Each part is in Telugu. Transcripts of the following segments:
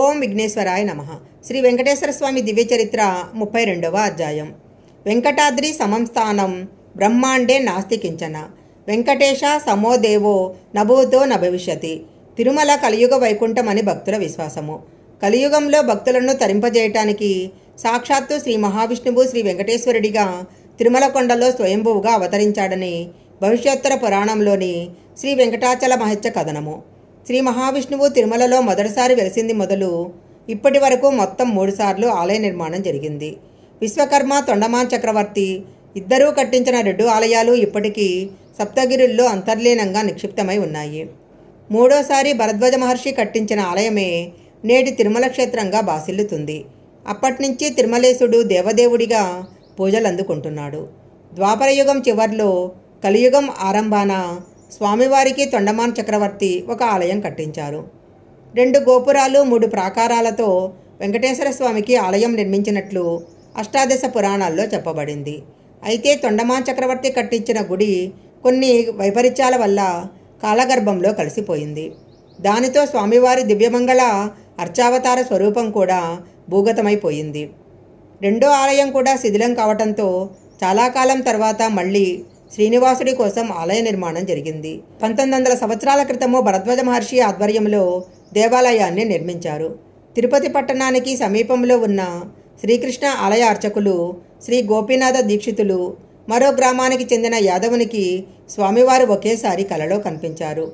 ఓం విఘ్నేశ్వరాయ నమ. శ్రీ వెంకటేశ్వర స్వామి దివ్య చరిత్ర ముప్పై రెండవ అధ్యాయం. వెంకటాద్రి సమంస్థానం బ్రహ్మాండే నాస్తి కించన. వెంకటేశ సమోదేవో నభూతో నభవిష్యతి. తిరుమల కలియుగ వైకుంఠం అని భక్తుల విశ్వాసము. కలియుగంలో భక్తులను తరింపజేయటానికి సాక్షాత్తు శ్రీ మహావిష్ణువు శ్రీ వెంకటేశ్వరుడిగా తిరుమల కొండలో స్వయంభువుగా అవతరించాడని భవిష్యోత్తర పురాణంలోని శ్రీ వెంకటాచల మహత్య కథనము. శ్రీ మహావిష్ణువు తిరుమలలో మొదటిసారి వెలిసింది మొదలు ఇప్పటి వరకు మొత్తం మూడుసార్లు ఆలయ నిర్మాణం జరిగింది. విశ్వకర్మ తొండమాన్ చక్రవర్తి ఇద్దరూ కట్టించిన రెండు ఆలయాలు ఇప్పటికీ సప్తగిరుల్లో అంతర్లీనంగా నిక్షిప్తమై ఉన్నాయి. మూడోసారి భరద్వాజ మహర్షి కట్టించిన ఆలయమే నేటి తిరుమల క్షేత్రంగా బాసిల్లుతుంది. అప్పటినుంచి తిరుమలేశుడు దేవదేవుడిగా పూజలు అందుకుంటున్నాడు ద్వాపరయుగం చివర్లో కలియుగం ఆరంభాన స్వామివారికి తొండమాన్ చక్రవర్తి ఒక ఆలయం కట్టించారు. రెండు గోపురాలు మూడు ప్రాకారాలతో వెంకటేశ్వర స్వామికి ఆలయం నిర్మించినట్లు అష్టాదశ పురాణాల్లో చెప్పబడింది. అయితే తొండమాన్ చక్రవర్తి కట్టించిన గుడి కొన్ని వైపరీత్యాల వల్ల కాలగర్భంలో కలిసిపోయింది. దానితో స్వామివారి దివ్యమంగళ అర్చావతార స్వరూపం కూడా భూగతమైపోయింది. రెండో ఆలయం కూడా శిథిలం కావటంతో చాలా కాలం తర్వాత మళ్ళీ శ్రీనివాసుడి కోసం ఆలయ నిర్మాణం జరిగింది. పంతొమ్మిది వందల సంవత్సరాల క్రితము భరద్వాజ మహర్షి ఆధ్వర్యంలో దేవాలయాన్ని నిర్మించారు. తిరుపతి పట్టణానికి సమీపంలో ఉన్న శ్రీకృష్ణ ఆలయ అర్చకులు శ్రీ గోపీనాథ దీక్షితులు మరో గ్రామానికి చెందిన యాదవునికి స్వామివారు ఒకేసారి కలలో కనిపించారు.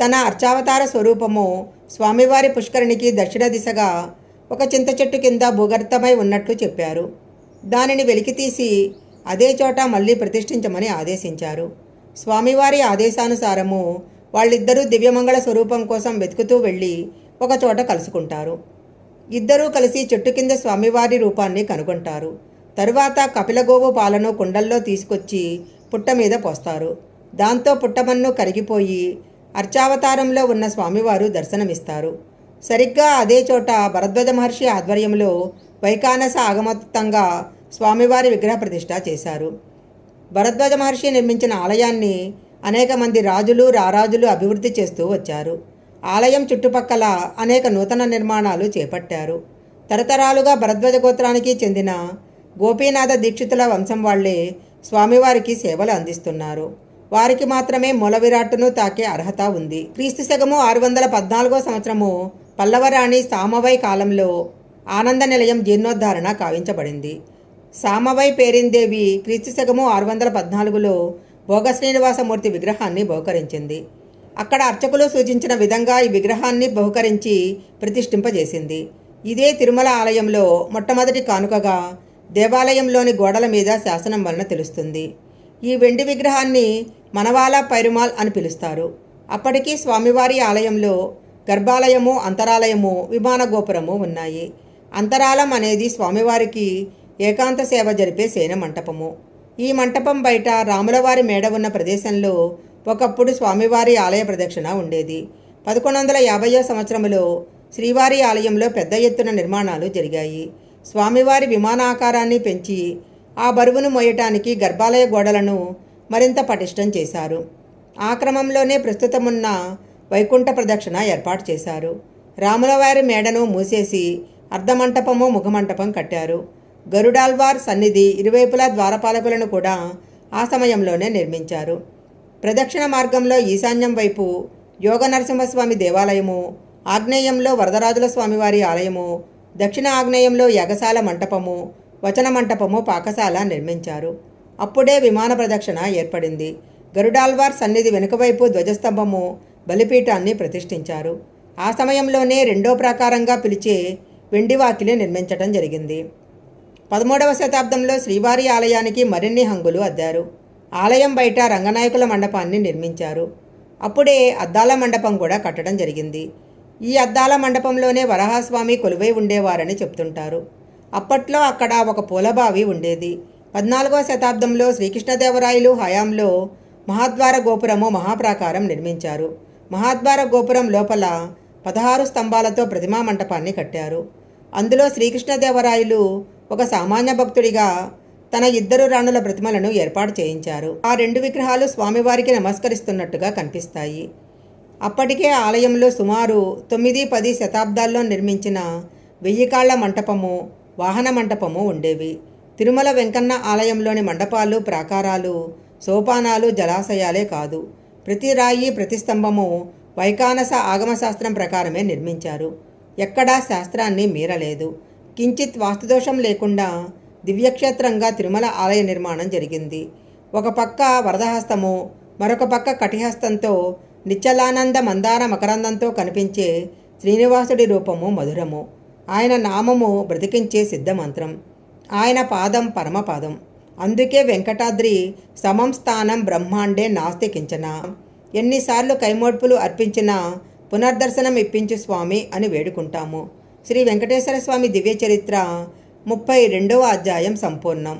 తన అర్చావతార స్వరూపము స్వామివారి పుష్కరిణికి దక్షిణ దిశగా ఒక చింత చెట్టు కింద భూగర్తమై ఉన్నట్లు చెప్పారు. దానిని వెలికితీసి అదే చోట మళ్ళీ ప్రతిష్ఠించమని ఆదేశించారు. స్వామివారి ఆదేశానుసారము వాళ్ళిద్దరూ దివ్యమంగళ స్వరూపం కోసం వెతుకుతూ వెళ్ళి ఒకచోట కలుసుకుంటారు. ఇద్దరూ కలిసి చెట్టు కింద స్వామివారి రూపాన్ని కనుగొంటారు. తరువాత కపిలగోవు పాలను కుండల్లో తీసుకొచ్చి పుట్ట మీద పోస్తారు. దాంతో పుట్టమన్ను కరిగిపోయి అర్చావతారంలో ఉన్న స్వామివారు దర్శనమిస్తారు. సరిగ్గా అదే చోట భరద్వజ మహర్షి ఆధ్వర్యంలో వైకానస ఆగమత్తంగా స్వామివారి విగ్రహ ప్రతిష్ఠ చేశారు. భరద్వాజ మహర్షి నిర్మించిన ఆలయాన్ని అనేక మంది రాజులు రారాజులు అభివృద్ధి చేస్తూ వచ్చారు. ఆలయం చుట్టుపక్కల అనేక నూతన నిర్మాణాలు చేపట్టారు. తరతరాలుగా భరద్వాజ గోత్రానికి చెందిన గోపీనాథ దీక్షితుల వంశం వాళ్ళే స్వామివారికి సేవలు అందిస్తున్నారు. వారికి మాత్రమే మూల విరాట్ను తాకే అర్హత ఉంది. క్రీస్తు శకము ఆరు వందల పద్నాలుగో సంవత్సరము పల్లవరాణి సామవై కాలంలో ఆనంద నిలయం జీర్ణోద్ధారణ కావించబడింది. సామవై పేరిందేవి క్రీస్తు శకము ఆరు వందల పద్నాలుగులో భోగ శ్రీనివాసమూర్తి విగ్రహాన్ని బహుకరించింది. అక్కడ అర్చకులు సూచించిన విధంగా ఈ విగ్రహాన్ని బహుకరించి ప్రతిష్ఠింపజేసింది. ఇదే తిరుమల ఆలయంలో మొట్టమొదటి కానుకగా దేవాలయంలోని గోడల మీద శాసనం వలన తెలుస్తుంది. ఈ వెండి విగ్రహాన్ని మనవాల పైరుమాల్ అని పిలుస్తారు. అప్పటికీ స్వామివారి ఆలయంలో గర్భాలయము అంతరాలయము విమాన గోపురము ఉన్నాయి. అంతరాలం అనేది స్వామివారికి ఏకాంత సేవ జరిపే సేన మంటపము. ఈ మంటపం బయట రాములవారి మేడ ఉన్న ప్రదేశంలో ఒకప్పుడు స్వామివారి ఆలయ ప్రదక్షిణ ఉండేది. పదకొండు వందల యాభైవ సంవత్సరంలో శ్రీవారి ఆలయంలో పెద్ద ఎత్తున నిర్మాణాలు జరిగాయి. స్వామివారి విమానాకారాన్ని పెంచి ఆ బరువును మోయటానికి గర్భాలయ గోడలను మరింత పటిష్టం చేశారు. ఆ క్రమంలోనే ప్రస్తుతమున్న వైకుంఠ ప్రదక్షిణ ఏర్పాటు చేశారు. రాములవారి మేడను మూసేసి అర్ధమంటపము ముఖమంటపం కట్టారు. గరుడాల్వార్ సన్నిధి ఇరువైపులా ద్వారపాలకులను కూడా ఆ సమయంలోనే నిర్మించారు. ప్రదక్షిణ మార్గంలో ఈశాన్యం వైపు యోగ నరసింహస్వామి దేవాలయము ఆగ్నేయంలో వరదరాజుల స్వామివారి ఆలయము దక్షిణ ఆగ్నేయంలో యగశాల మంటపము వచన మంటపము పాకశాల నిర్మించారు. అప్పుడే విమాన ప్రదక్షిణ ఏర్పడింది. గరుడాల్వార్ సన్నిధి వెనుకవైపు ధ్వజస్తంభము బలిపీఠాన్ని ప్రతిష్ఠించారు. ఆ సమయంలోనే రెండో ప్రాకారంగా పిలిచే వెండివాకిలి నిర్మించటం జరిగింది. పదమూడవ శతాబ్దంలో శ్రీవారి ఆలయానికి మరిన్ని హంగులు అద్దారు. ఆలయం బయట రంగనాయకుల మండపాన్ని నిర్మించారు. అప్పుడే అద్దాల మండపం కూడా కట్టడం జరిగింది. ఈ అద్దాల మండపంలోనే వరహాస్వామి కొలువై ఉండేవారని చెప్తుంటారు. అప్పట్లో అక్కడ ఒక పూలబావి ఉండేది. పద్నాలుగవ శతాబ్దంలో శ్రీకృష్ణదేవరాయలు హయాంలో మహాద్వార గోపురము మహాప్రాకారం నిర్మించారు. మహాద్వార గోపురం లోపల పదహారు స్తంభాలతో ప్రతిమా మంటపాన్ని కట్టారు. అందులో శ్రీకృష్ణదేవరాయలు ఒక సామాన్య భక్తుడిగా తన ఇద్దరు రాణుల ప్రతిమలను ఏర్పాటు చేయించారు. ఆ రెండు విగ్రహాలు స్వామివారికి నమస్కరిస్తున్నట్టుగా కనిపిస్తాయి. అప్పటికే ఆలయంలో సుమారు తొమ్మిది పది శతాబ్దాల్లో నిర్మించిన వెయ్యి కాళ్ళ మంటపము వాహన మంటపము ఉండేవి. తిరుమల వెంకన్న ఆలయంలోని మండపాలు ప్రాకారాలు సోపానాలు జలాశయాలే కాదు. ప్రతి రాయి ప్రతి స్తంభము వైకానస ఆగమశాస్త్రం ప్రకారమే నిర్మించారు. ఎక్కడా శాస్త్రాన్ని మీరలేదు. కించిత్ వాస్తుదోషం లేకుండా దివ్యక్షేత్రంగా తిరుమల ఆలయ నిర్మాణం జరిగింది. ఒక పక్క వరదహస్తము మరొక పక్క కటిహస్తంతో నిచ్చలానంద మందార మకరందంతో కనిపించే శ్రీనివాసుడి రూపము మధురము. ఆయన నామము బ్రతికించే సిద్ధమంత్రం. ఆయన పాదం పరమపాదం. అందుకే వెంకటాద్రి సమం స్థానం బ్రహ్మాండే నాస్తి కించన. ఎన్నిసార్లు కైమోడ్పులు అర్పించినా పునర్దర్శనం ఇప్పించు స్వామి అని వేడుకుంటాము. శ్రీ వెంకటేశ్వర స్వామి దివ్య చరిత్ర ముప్పై రెండవ అధ్యాయం సంపూర్ణం.